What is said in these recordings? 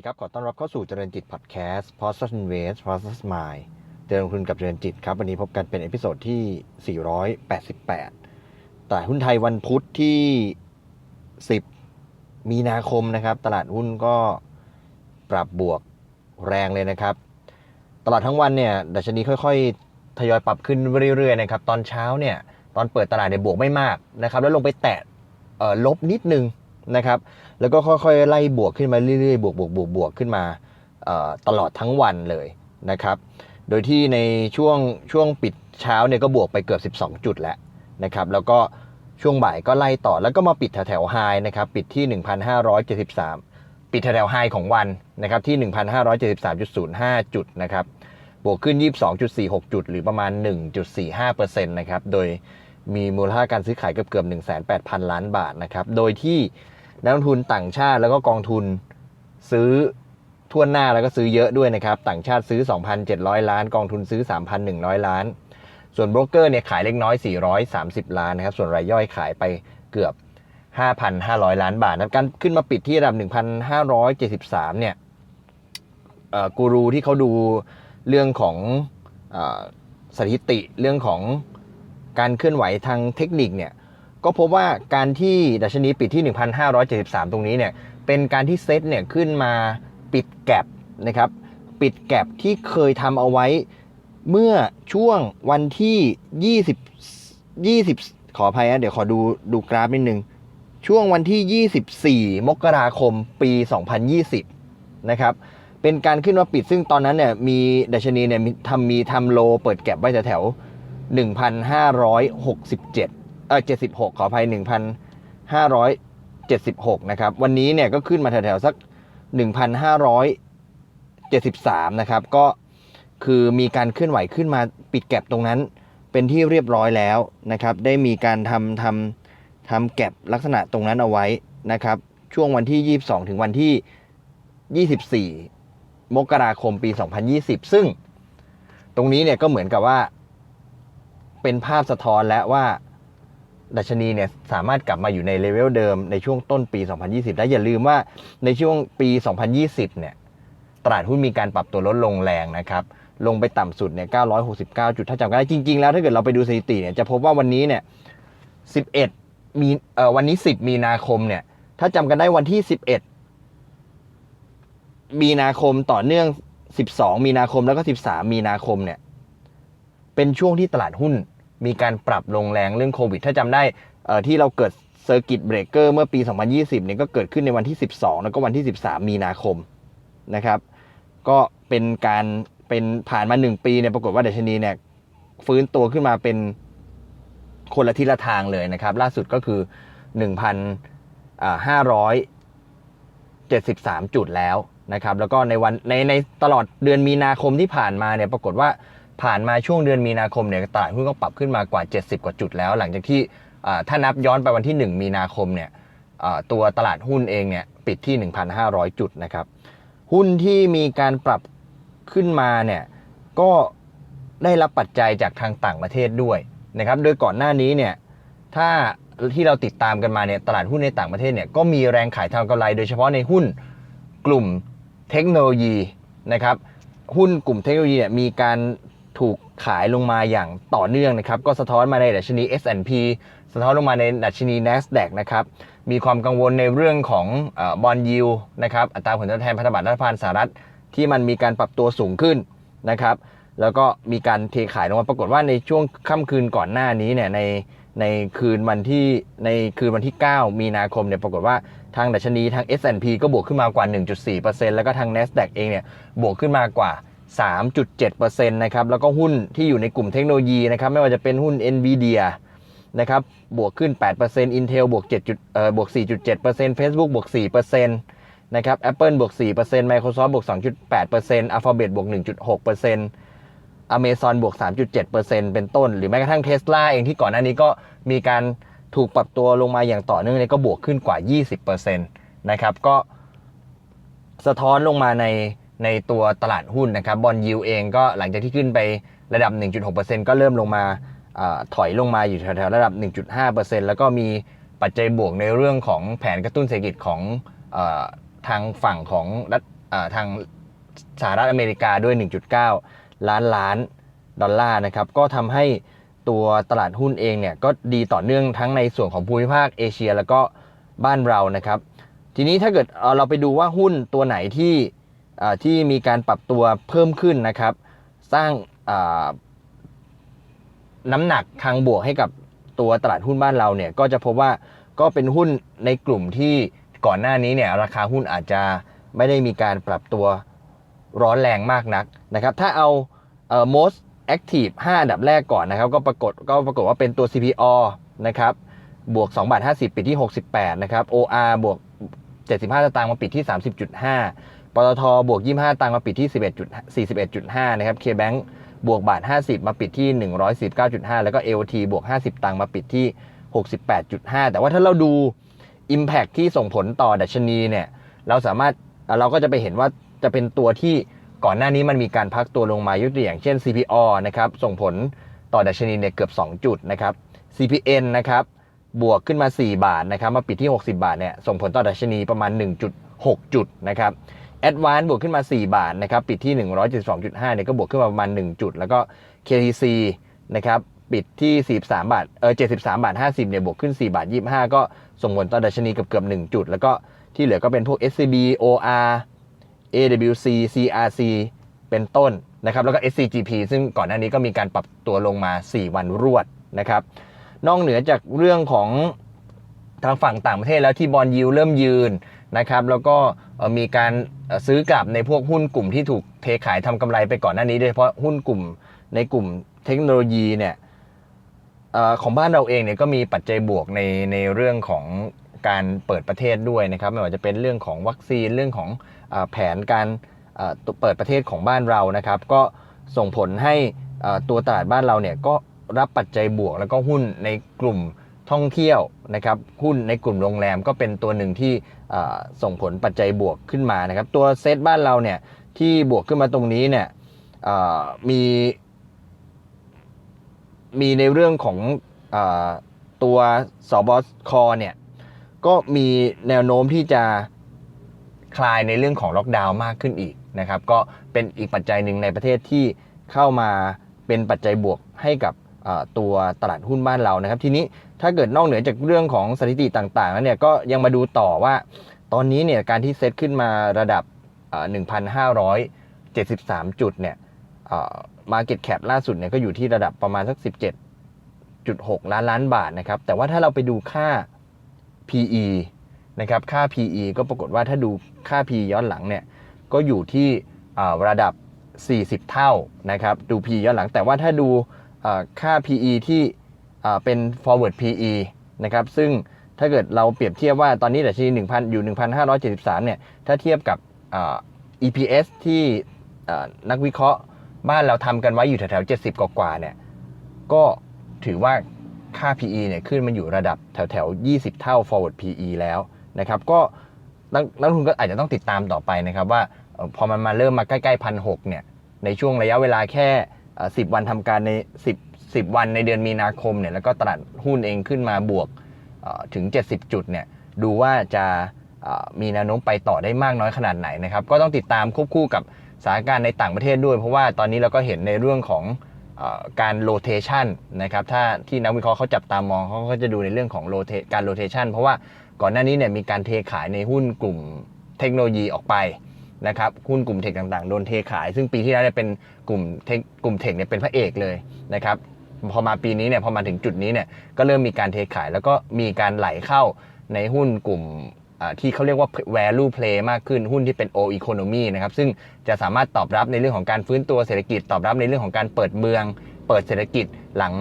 ดีครับ ขอต้อนรับเข้าสู่เจริญจิตพอดแคสต์ p o s t Invest p o s t Mind เจริญลงทุนกับเจริญจิตครับ วันนี้พบกันเป็นเอพิโซดที่ 488 ตลาดหุ้นไทยวันพุธที่ 10 มีนาคมนะครับ ตลาดหุ้นก็ปรับบวกแรงเลยนะครับ ตลาดทั้งวันเนี่ยดัชนีค่อยๆ ทยอยปรับขึ้นเรื่อยๆนะครับ ตอนเช้าเนี่ย ตอนเปิดตลาดเนี่ยบวกไม่มากนะครับ แล้วลงไปแตะลบนิดนึง นะครับ แล้วก็ค่อยๆ ไล่บวกขึ้นมาเรื่อยๆ บวกบวกบวกบวกขึ้นมาตลอดทั้งวันเลยนะครับ โดยที่ในช่วงช่วงปิดเช้าเนี่ยก็บวกไปเกือบ 12 จุดแล้วนะครับ แล้วก็ช่วงบ่ายก็ไล่ต่อแล้วก็มาปิดแถวๆไฮนะครับ ปิดที่ 1,573 ปิดแถวไฮของวันนะครับที่ 1,573.05 จุดนะครับ บวกขึ้น 22.46 จุด หรือประมาณ 1.45%นะครับ โดย มีมูลค่าการซื้อขายเกือบเกือบ18,000 ล้านบาทนะครับ โดยที่นักลงทุนต่างชาติแล้วก็กองทุนซื้อทั่วหน้าแล้วก็ซื้อเยอะด้วยนะครับ ต่างชาติซื้อ 2,700 ล้าน กองทุนซื้อ 3,100 ล้าน ส่วนโบรกเกอร์เนี่ยขายเล็กน้อย 430 ล้านนะครับ ส่วนรายย่อยขายไปเกือบ 5,500 ล้านบาทนะการขึ้นมาปิดที่ระดับ 1,573 เนี่ยเอ่อกูรูที่เขาดูเรื่องของอสถิติเรื่องของ การเคลื่อนไหวทางเทคนิคเนี่ยก็พบว่าการที่ดัชนีปิดที่ 1,573 ตรงนี้เนี่ยเป็นการที่เซตเนี่ยขึ้นมาปิดแกลบนะครับปิดแกลบที่เคยทำเอาไว้เมื่อช่วงวันที่ 20 20 ขออภัยนะเดี๋ยวขอดูดูกราฟนิดนึง ช่วงวันที่ 24 มกราคมปี 2020 นะครับเป็นการขึ้นมาปิดซึ่งตอนนั้นเนี่ยมีดัชนีเนี่ยทำมีทำโลเปิดแก็บไว้แถวๆ 1,567เออ76 ขออภัย 1,576 นะครับ วันนี้เนี่ยก็ขึ้นมาแถวๆสัก 1,573 นะครับ ก็คือมีการเคลื่อนไหวขึ้นมาปิดแก็บตรงนั้นเป็นที่เรียบร้อยแล้วนะครับ ได้มีการทำทำทำแก็บลักษณะตรงนั้นเอาไว้นะครับ ช่วงวันที่ 22 ถึงวันที่ 24 มกราคมปี 2020 ซึ่งตรงนี้เนี่ยก็เหมือนกับว่า เป็นภาพสะท้อนแล้วว่าดัชนีเนี่ยสามารถกลับมาอยู่ในเลเวลเดิมในช่วงต้นปี 2020 และอย่าลืมว่าในช่วงปี 2020 เนี่ยตลาดหุ้นมีการปรับตัวลดลงแรงนะครับ ลงไปต่ำสุดเนี่ย 969 จุด ถ้าจำกันได้จริง ๆ แล้วถ้าเกิดเราไปดูสถิติเนี่ยจะพบว่าวันนี้เนี่ย 11 มีเอ่อวันนี้ 10 มีนาคมเนี่ย ถ้าจำกันได้วันที่ 11 มีนาคมต่อเนื่อง 12 มีนาคมแล้วก็ 13 มีนาคมเนี่ย เป็นช่วงที่ตลาดหุ้น มีการปรับลงแรงเรื่องโควิด ถ้าจำได้ที่เราเกิดเซอร์กิตเบรกเกอร์เมื่อปี 2020เนี่ยก็เกิดขึ้นในวันที่ 12 แล้วก็วันที่ 13 มีนาคมนะครับ ก็เป็นการเป็นผ่านมา 1 ปีเนี่ยปรากฏว่าดัชนีเนี่ยฟื้นตัวขึ้นมาเป็นคนละทิศละทางเลยนะครับ ล่าสุดก็คือ 1,573 จุดแล้วนะครับ แล้วก็ในวันในในตลอดเดือนมีนาคมที่ผ่านมาเนี่ยปรากฏว่า ผ่านมาช่วงเดือนมีนาคมเนี่ยตลาดหุ้นก็ปรับขึ้นมากว่า 70 กว่าจุดแล้ว หลังจากที่ถ้านับย้อนไปวันที่ 1 มีนาคมเนี่ยตัวตลาดหุ้นเองเนี่ยปิดที่ 1,500 จุดนะครับหุ้นที่มีการปรับขึ้นมาเนี่ยก็ได้รับปัจจัยจากทางต่างประเทศด้วยนะครับโดยก่อนหน้านี้เนี่ยถ้าที่เราติดตามกันมาเนี่ยตลาดหุ้นในต่างประเทศเนี่ยก็มีแรงขายทางกำไร โดยเฉพาะในหุ้นกลุ่มเทคโนโลยีนะครับหุ้นกลุ่มเทคโนโลยีเนี่ยมีการ ขายลงมาอย่างต่อเนื่องนะครับ ก็สะท้อนมาในดัชนี S&P สะท้อนลงมาในดัชนี NASDAQ นะครับ มีความกังวลในเรื่องของบอลยิวนะครับ อัตราผลตอบแทนพันธบัตรรัฐบาลสหรัฐ ที่มันมีการปรับตัวสูงขึ้นนะครับ แล้วก็มีการเทขายลงมา ปรากฏว่าในช่วงค่ำคืนก่อนหน้านี้เนี่ยในในคืนวันที่ในคืนวันที่ 9 มีนาคมเนี่ยปรากฏว่าทางดัชนีทาง S&P ก็บวกขึ้นมากว่า 1.4%แล้วก็ทาง NASDAQ เองเนี่ยบวกขึ้นมากว่า 3.7%นะครับแล้วก็หุ้นที่อยู่ในกลุ่มเทคโนโลยีนะครับไม่ว่าจะเป็นหุ้น NVIDIA นะครับบวกขึ้น 8% Intel บวก7จุดเอ่อบวก 4.7% Facebook บวก 4%นะครับ Apple บวก 4% Microsoft บวก 2.8% Alphabet บวก 1.6% Amazon บวก 3.7%เป็นต้น หรือแม้กระทั่ง Tesla เองที่ก่อนหน้านี้ก็มีการถูกปรับตัวลงมาอย่างต่อเนื่องเนี่ยก็บวกขึ้นกว่า 20%นะครับก็สะท้อนลงมาใน ในตัวตลาดหุ้นนะครับบอลยิวเองก็หลังจากที่ขึ้นไประดับ 1.6%ก็เริ่มลงมาอถอยลงมาอยู่แถวๆระดับ 1.5%แล้วก็มีปัจจัยบวกในเรื่องของแผนกระตุ้นเศรษฐกิจของอทางฝั่งของรัฐทางสหรัฐอเมริกาด้วย 1.9 ล้านล้านดอลลาร์นะครับก็ทำให้ตัวตลาดหุ้นเองเนี่ยก็ดีต่อเนื่องทั้งในส่วนของภูมิภาคเอเชีย แล้วก็บ้านเรานะครับ ทีนี้ถ้าเกิดเราไปดูว่าหุ้นตัวไหนที่ ที่มีการปรับตัวเพิ่มขึ้นนะครับ สร้างน้ำหนักทางบวกให้กับตัวตลาดหุ้นบ้านเราเนี่ยก็จะพบว่าก็เป็นหุ้นในกลุ่มที่ก่อนหน้านี้เนี่ยราคาหุ้นอาจจะไม่ได้มีการปรับตัวร้อนแรงมากนักนะครับ ถ้าเอาเอ่อ most active 5 อันดับแรกก่อนนะครับ ก็ปรากฏก็ปรากฏว่าเป็นตัว CPO นะครับบวก2บาท50 ปิดที่ 68 นะครับ OR บวก 75สตางค์มาปิดที่ 30.5 ปตทบวก 25 ตังค์มาปิดที่ 11 41.5 นะครับ KBank บวกบาท 50 มาปิดที่ 119.5 แล้วก็ AOT บวก 50 ตังค์มาปิดที่ 68.5 แต่ว่าถ้าเราดู Impact ที่ส่งผลต่อดัชนีเนี่ย เราสามารถเราก็จะไปเห็นว่าจะเป็นตัวที่ก่อนหน้านี้มันมีการพักตัวลงมายกตัวอย่างเช่น CPO นะครับ ส่งผลต่อดัชนีเนี่ยเกือบ 2 จุดนะครับ CPN นะครับบวกขึ้นมา 4 บาทนะครับ มาปิดที่ 60 บาทเนี่ยส่งผลต่อดัชนีประมาณ 1.6 จุดนะครับ Advance บวกขึ้นมา 4 บาทนะครับปิดที่ 172.5เนี่ยก็บวกขึ้นมาประมาณ 1 จุด แล้วก็ KTC นะครับปิดที่ 43 บาทเออ73 บาท 50เนี่ยบวกขึ้น 4 บาท 25 ก็ส่งผลต่อดัชนีเกือบเกือบ1จุด แล้วก็ที่เหลือก็เป็นพวก SCB OR AWC CRC เป็นต้นนะครับแล้วก็ SCGP ซึ่งก่อนหน้านี้ก็มีการปรับตัวลงมา 4 วันรวดนะครับนอกเหนือจากเรื่องของทางฝั่งต่างประเทศแล้วที่บอลยิวเริ่มยืน นะครับแล้วก็มีการซื้อกลับในพวกหุ้นกลุ่มที่ถูกเทขายทำกำไรไปก่อนหน้านี้โดยเฉพาะหุ้นกลุ่มในกลุ่มเทคโนโลยีเนี่ยอของบ้านเราเองเนี่ยก็มีปัจจัยบวกในในเรื่องของการเปิดประเทศด้วยนะครับไม่ว่าจะเป็นเรื่องของวัคซีนเรื่องของอแผนการเปิดประเทศของบ้านเรานะครับ ก็ส่งผลให้ตัวตลาดบ้านเราเนี่ยก็รับปัจจัยบวกแล้วก็หุ้นในกลุ่ม ท่องเที่ยวนะครับหุ้นในกลุ่มโรงแรมก็เป็นตัวหนึ่งที่ส่งผลปัจจัยบวกขึ้นมานะครับตัวเซตบ้านเราเนี่ยที่บวกขึ้นมาตรงนี้เนี่ยมีมีในเรื่องของอตัวสบคเนี่ยก็มีแนวโน้มที่จะคลายในเรื่องของล็อกดาวน์มากขึ้นอีกนะครับก็เป็นอีกปัจจัยหนึ่งในประเทศที่เข้ามาเป็นปัจจัยบวกให้กับตัวตลาดหุ้นบ้านเรานะครับ ทีนี้ ถ้าเกิดนอกเหนือจากเรื่องของสถิติต่างๆแล้วเนี่ยก็ยังมาดูต่อว่า ตอนนี้เนี่ยการที่เซตขึ้นมาระดับเอ่อ1,573 จุดเนี่ยเอ่อ market cap ล่าสุดเนี่ยก็อยู่ที่ระดับประมาณสัก 17.6 ล้านล้านบาทนะครับ แต่ว่าถ้าเราไปดูค่า PE นะครับค่า PE ก็ปรากฏว่าถ้าดูค่า PE ย้อนหลังเนี่ยก็อยู่ที่ระดับ 40 เท่านะครับดู PE ย้อนหลังแต่ว่าถ้าดูค่า PE ที่ เป็น forward PE นะครับซึ่งถ้าเกิดเราเปรียบเทียบว่าตอนนี้ดัชนี1,000 อยู่ 1,573 เนี่ย ถ้าเทียบกับ EPS ที่นักวิเคราะห์บ้านเราทำกันไว้อยู่แถวๆ 70 กว่าๆเนี่ย ก็ถือว่าค่า PE เนี่ยขึ้นมาอยู่ระดับแถวๆ 20 เท่า forward PE แล้วนะครับ ก็นักลงทุนก็อาจจะต้องติดตามต่อไปนะครับว่าพอมันมาเริ่มมาใกล้ๆพันหเนี่ย ในช่วงระยะเวลาแค่ 10 วันทำการใน 10 10 วันในเดือนมีนาคมเนี่ยแล้วก็ตลาดหุ้นเองขึ้นมาบวกถึง 70 จุดเนี่ยดูว่าจะมีแนวโน้มไปต่อได้มากน้อยขนาดไหนนะครับ ก็ต้องติดตามควบคู่กับสถานการณ์ในต่างประเทศด้วย เพราะว่าตอนนี้เราก็เห็นในเรื่องของอการโ o เ a ชันนะครับถ้าที่นักวิเคราะห์เขาจับตามองเขาก็จะดูในเรื่องของ rotate การโ o เ a ชันเพราะว่าก่อนหน้านี้เนี่ยมีการเทขายในหุ้นกลุ่มเทคโนโลยีออกไปนะครับหุ้นกลุ่มเทคต่างๆโดนเทขาย ซึ่งปีที่แล้วเนี่ยเป็นกลุ่มเทคกลุ่มเทคเนี่ยเป็นพระเอกเลยนะครับ พอมาปีนี้เนี่ยพอมาถึงจุดนี้เนี่ยก็เริ่มมีการเทขาย แล้วก็มีการไหลเข้าในหุ้นกลุ่มที่เขาเรียกว่า value play มากขึ้นหุ้นที่เป็น o economy นะครับซึ่งจะสามารถตอบรับในเรื่องของการฟื้นตัวเศรษฐกิจ ตอบรับในเรื่องของการเปิดเมือง เปิดเศรษฐกิจหลัง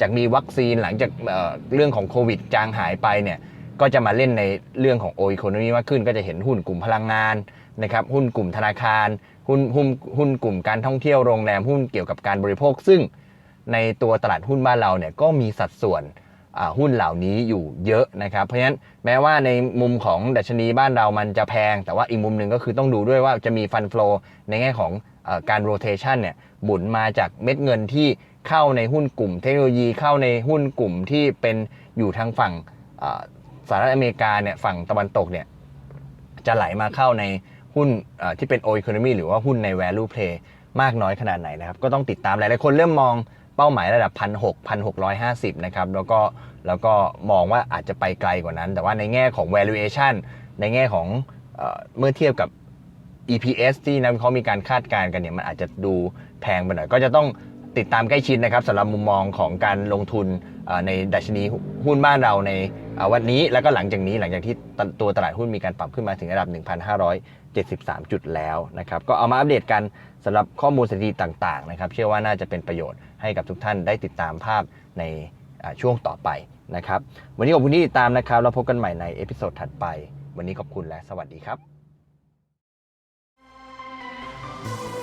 จากมีวัคซีนหลังจากเอ่อเรื่องของโควิดจางหายไปเนี่ยก็จะมาเล่นในเรื่องของ o economy มากขึ้น ก็จะเห็นหุ้นกลุ่มพลังงานนะครับหุ้นกลุ่มธนาคาร หุ้นหุ้นหุ้นกลุ่มการท่องเที่ยวโรงแรมหุ้นเกี่ยวกับการบริโภค ซึ่ง ในตัวตลาดหุ้นบ้านเราเนี่ยก็มีสัดส่วนหุ้นเหล่านี้อยู่เยอะนะครับ เพราะฉะนั้นแม้ว่าในมุมของดัชนีบ้านเรามันจะแพง แต่ว่าอีกมุมหนึ่งก็คือต้องดูด้วยว่าจะมีฟันฟลอในแง่ของอการโรเ t ชันเนี่ยหมุนมาจากเม็ดเงินที่เข้าในหุ้นกลุ่ม เทคโนโลยีเข้าในหุ้นกลุ่มที่เป็นอยู่ทางฝั่งสหรัฐอเมริกาเนี่ยฝั่งตะวันตกเนี่ยจะไหลมาเข้าในหุ้นที่เป็น O economy หรือว่าหุ้นใน value play มากน้อยขนาดไหนนะครับ ก็ต้องติดตามหลายๆคนเริ่มมอง เป้าหมายระดับ 1 6 0 0 1,650 นะครับ แล้วก็แล้วก็มองว่าอาจจะไปไกลกว่านั้น แต่ว่าในแง่ของ valuation ในแง่ของเออเมื่อเทียบกับ EPS ที่นักวิเคราะห์มีการคาดการณ์กันเนี่ยมันอาจจะดูแพงไปหน่อยก็จะต้อง ติดตามใกล้ชิดนะครับสำหรับมุมมองของการลงทุนในดัชนีหุ้นบ้านเราในวันนี้ แล้วก็หลังจากนี้หลังจากที่ตัวตลาดหุ้นมีการปรับขึ้นมาถึงระดับ 1,573 จุดแล้วนะครับก็เอามาอัปเดตกันสำหรับข้อมูลสถิติต่างๆนะครับเชื่อว่าน่าจะเป็นประโยชน์ให้กับทุกท่านได้ติดตามภาพในช่วงต่อไปนะครับวันนี้ขอบคุณที่ติดตามนะครับเราพบกันใหม่ในเอพิโซดถัดไป วันนี้ขอบคุณและสวัสดีครับ